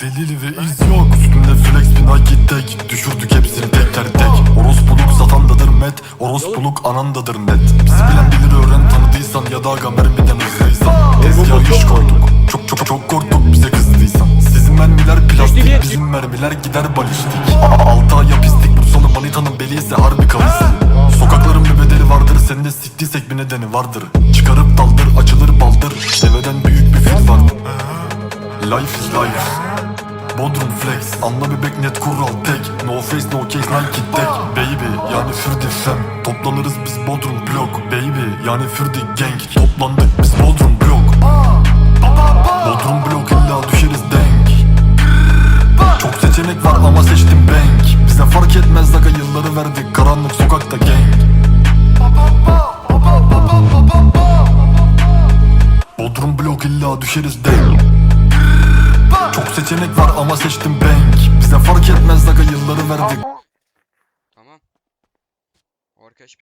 delil ve iz yok. Üstünde flex bir Nike tek. Düşürdük hepsini teker tek. Orospuluk satandadır met. Orospuluk anandadır net. Bizi bilen bilir öğren tanıdıysan Ya da aga mermiden hızlıysan. Tezgah iş koyduk. Çok çok çok korktuk bize kızdıysan. Sizin mermiler plastik Bizim mermiler gider balistik. Altı aya pislik Bursalı manitanın beli ise harbi kavisi Sokakların bir bedeli vardır Senin de siktiysek bir nedeni vardır. Çıkarıp daldır açılır baldır. Deveden büyük bir fil vardır. Life is life Bodrum flex Anla bebek net kural tek. No face no case Nike tek. Baby yani Fürdi fem Toplanırız biz Bodrum blok. Baby yani Fürdi gang. Toplandık biz Bodrum blok. Bodrum blok illa düşeriz denk. Çok seçenek var ama seçtim bank. Bize fark etmez aga yılları verdik. Karanlık sokakta gang. Bodrum blok illa düşeriz denk Çok seçenek var ama seçtim bank Bize fark etmez aga yılları verdik Tamam. Arkadaş